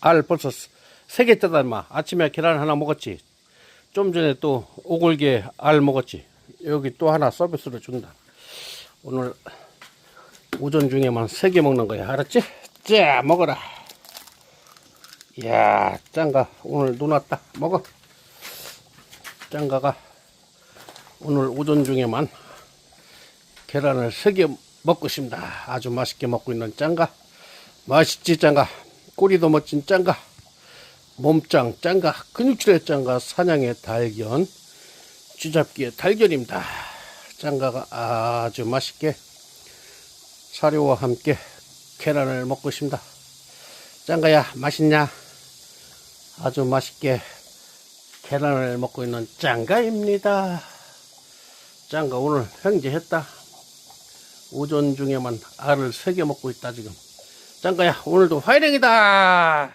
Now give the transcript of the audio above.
알 벌써 세개 뜯다 임마. 아침에 계란 하나 먹었지. 좀 전에 또 오골계 알 먹었지. 여기 또 하나 서비스로 준다. 오늘 오전 중에만 세 개 먹는 거야. 알았지? 자 먹어라. 이야 짱가. 오늘 눈 왔다. 먹어. 짱가가 오늘 오전 중에만 계란을 세 개 먹고 있습니다. 아주 맛있게 먹고 있는 짱가. 맛있지 짱가 꼬리도 멋진 짱가 몸짱 짱가 근육질의 짱가 사냥의 달견 쥐잡기의 달견입니다. 짱가가 아주 맛있게 사료와 함께 계란을 먹고 있습니다. 짱가야 맛있냐? 아주 맛있게 계란을 먹고 있는 짱가입니다. 짱가 오늘 형제했다. 오전 중에만 알을 세 개 먹고 있다 지금 짱가야 오늘도 화이팅이다